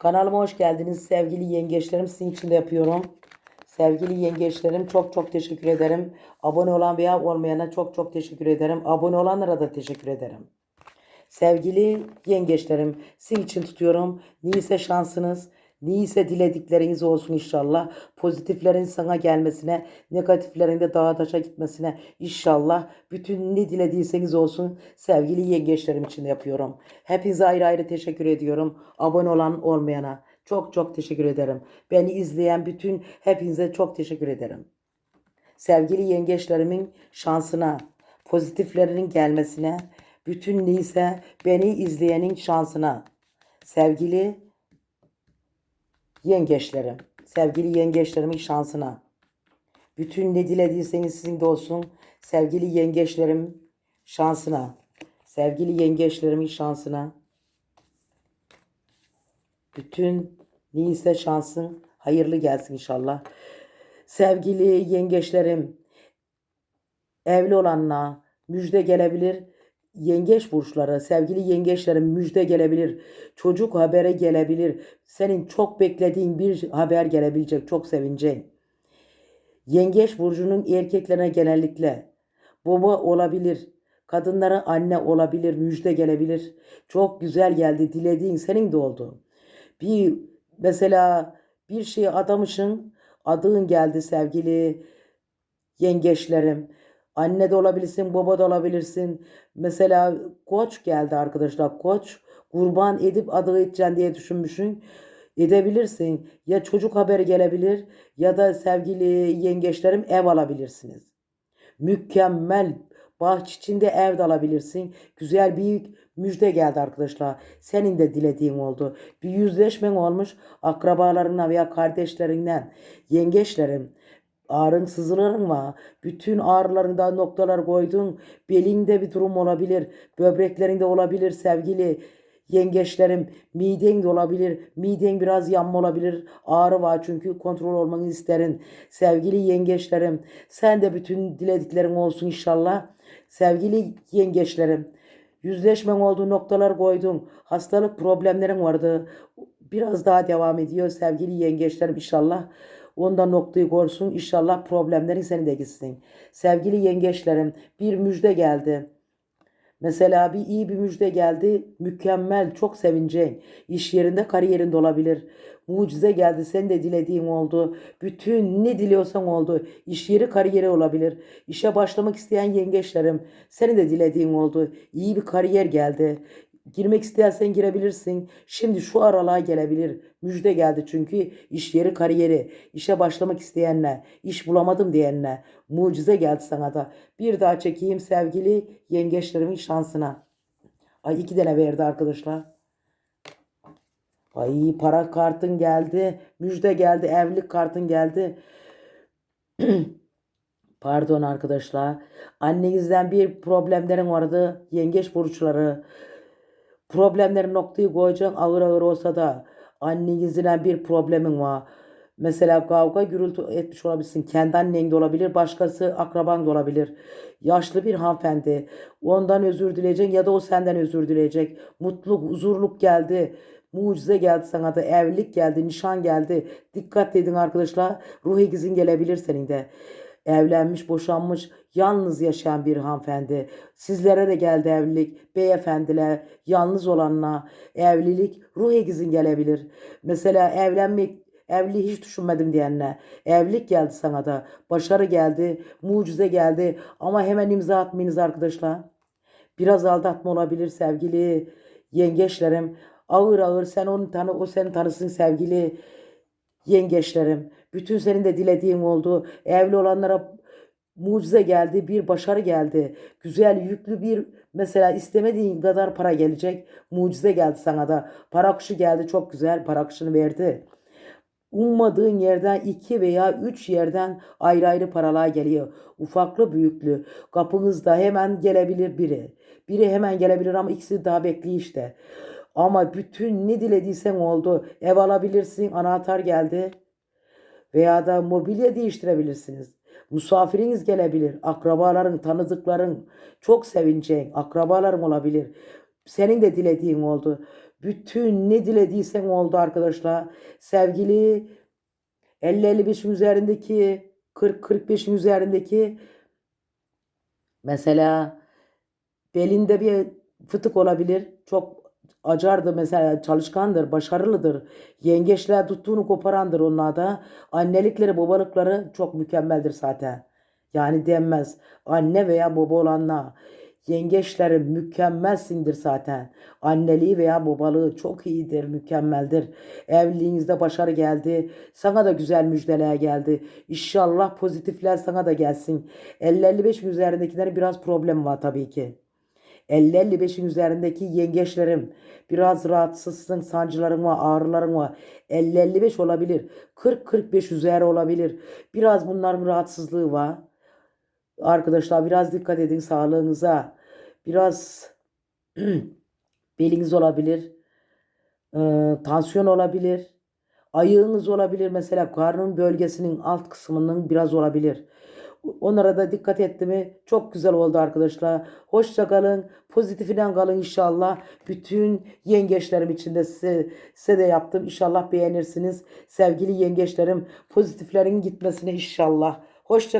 Kanalıma hoş geldiniz sevgili yengeçlerim. Sizin için de yapıyorum. Sevgili yengeçlerim çok çok teşekkür ederim. Abone olan veya olmayana çok çok teşekkür ederim. Abone olanlara da teşekkür ederim. Sevgili yengeçlerim sizin için tutuyorum. Neyse şansınız, neyse diledikleriniz olsun inşallah. Pozitiflerin sana gelmesine, negatiflerin de dağa taşa gitmesine inşallah. Bütün ne dilediyseniz olsun sevgili yengeçlerim için yapıyorum. Hepinize ayrı ayrı teşekkür ediyorum. Abone olan olmayana çok çok teşekkür ederim. Beni izleyen bütün hepinize çok teşekkür ederim. Sevgili yengeçlerimin şansına, pozitiflerinin gelmesine, bütün neyse beni izleyenin şansına. Sevgili yengeçlerim, sevgili yengeçlerimin şansına. Bütün ne dilediyseniz sizin de olsun. Sevgili yengeçlerim şansına. Sevgili yengeçlerimin şansına. Bütün neyse şansın hayırlı gelsin inşallah. Sevgili yengeçlerim, evli olanla müjde gelebilir. Yengeç burçları, sevgili yengeçlerim müjde gelebilir. Çocuk habere gelebilir. Senin çok beklediğin bir haber gelebilecek. Çok sevineceğin. Yengeç burcunun erkeklerine genellikle baba olabilir. Kadınlara anne olabilir, müjde gelebilir. Çok güzel geldi, dilediğin senin de oldu. Bir mesela bir şeye adamışın, adığın geldi sevgili yengeçlerim. Anne de olabilirsin, baba da olabilirsin. Mesela koç geldi arkadaşlar. Koç kurban edip adı edeceksin diye düşünmüşsün. Edebilirsin. Ya çocuk haberi gelebilir ya da sevgili yengeçlerim ev alabilirsiniz. Mükemmel bahçe içinde ev de alabilirsin. Güzel büyük müjde geldi arkadaşlar. Senin de dilediğin oldu. Bir yüzleşmen olmuş akrabalarınla veya kardeşlerinden. Yengeçlerim ağrın sızıların var. Bütün ağrılarında noktalar koydun. Belinde bir durum olabilir. Böbreklerinde olabilir sevgili yengeçlerim. Miden de olabilir. Miden biraz yanma olabilir. Ağrı var çünkü kontrol olmanı isterim. Sevgili yengeçlerim. Sen de bütün dilediklerin olsun inşallah. Sevgili yengeçlerim. Yüzleşmen olduğu noktalar koydun. Hastalık problemlerin vardı. Biraz daha devam ediyor sevgili yengeçlerim inşallah. Ondan noktayı korsun. İnşallah problemlerin seni de gitsin. Sevgili yengeçlerim bir müjde geldi. Mesela bir iyi bir müjde geldi. Mükemmel, çok sevineceğin. İş yerinde, kariyerinde olabilir. Mucize geldi. Sen de dilediğin oldu. Bütün ne diliyorsan oldu. İş yeri, kariyeri olabilir. İşe başlamak isteyen yengeçlerim. Senin de dilediğin oldu. İyi bir kariyer geldi. Girmek istersen girebilirsin. Şimdi şu aralığa gelebilir. Müjde geldi çünkü iş yeri kariyeri. işe başlamak isteyenler, iş bulamadım diyenler. Mucize geldi sana da. Bir daha çekeyim sevgili yengeçlerimin şansına. Ay iki tane verdi arkadaşlar. Ay para kartın geldi. Müjde geldi. Evlilik kartın geldi. Pardon arkadaşlar. Annenizden bir problemlerin vardı. Yengeç burçları. Problemlerin noktayı koyacaksın ağır ağır olsa da annenizle bir problemin var. Mesela kavga gürültü etmiş olabilirsin. Kendi annen de olabilir. Başkası akraban da olabilir. Yaşlı bir hanımefendi. Ondan özür dileyeceksin ya da o senden özür dileyecek. Mutluluk, huzurluk geldi. Mucize geldi sana da. Evlilik geldi. Nişan geldi. Dikkat edin arkadaşlar. Ruh ikizin gelebilir senin de evlenmiş, boşanmış, yalnız yaşayan bir hanımefendi. Sizlere de geldi evlilik. Beyefendiler, yalnız olanla evlilik ruh egizin gelebilir. Mesela evlenmek Evliliği hiç düşünmedim diyenler. Evlilik geldi sana da. Başarı geldi. Mucize geldi. Ama hemen imza atmayınız arkadaşlar. Biraz aldatma olabilir sevgili yengeçlerim. Ağır ağır sen onu tanı, o seni tanısın sevgili yengeçlerim. Bütün senin de dilediğin oldu. Evli olanlara mucize geldi, bir başarı geldi. Güzel yüklü bir mesela istemediğin kadar para gelecek. Mucize geldi sana da. Para akışı geldi çok güzel para akışını verdi. Ummadığın yerden iki veya üç yerden ayrı ayrı paralar geliyor. Ufaklı büyüklü. Kapınızda hemen gelebilir biri. Biri hemen gelebilir ama ikisi daha bekliyor işte. Ama bütün ne dilediysen oldu. Ev alabilirsin, anahtar geldi. Veya da mobilya değiştirebilirsiniz. Misafiriniz gelebilir. Akrabaların, tanıdıkların çok sevineceğin akrabaların olabilir. Senin de dilediğin oldu. Bütün ne dilediysen oldu arkadaşlar. Sevgili 50-55'in üzerindeki 40-45'in üzerindeki mesela belinde bir fıtık olabilir. Çok acardı mesela çalışkandır, başarılıdır. Yengeçler tuttuğunu koparandır onlar da. Annelikleri, babalıkları çok mükemmeldir zaten. Yani denmez. Anne veya baba olanlar. Yengeçleri mükemmelsindir zaten. Anneliği veya babalığı çok iyidir, mükemmeldir. Evliliğinizde başarı geldi. Sana da güzel müjdeler geldi. İnşallah pozitifler sana da gelsin. 50-55 üzerindekilerin biraz problem var tabii ki. 50-55'in üzerindeki yengeçlerim biraz rahatsızsın, sancıların var, ağrıların var. 50-55 olabilir. 40-45 üzeri olabilir. Biraz bunların rahatsızlığı var. Arkadaşlar biraz dikkat edin sağlığınıza. Biraz beliniz olabilir. Ee, tansiyon olabilir. Ayığınız olabilir. Mesela karnın bölgesinin alt kısmının biraz olabilir. Onlara da dikkat etti mi çok güzel oldu arkadaşlar. Hoşça kalın. Pozitifinen kalın inşallah. Bütün yengeçlerim için de size, size de yaptım. İnşallah beğenirsiniz. Sevgili yengeçlerim pozitiflerin gitmesine inşallah. Hoşça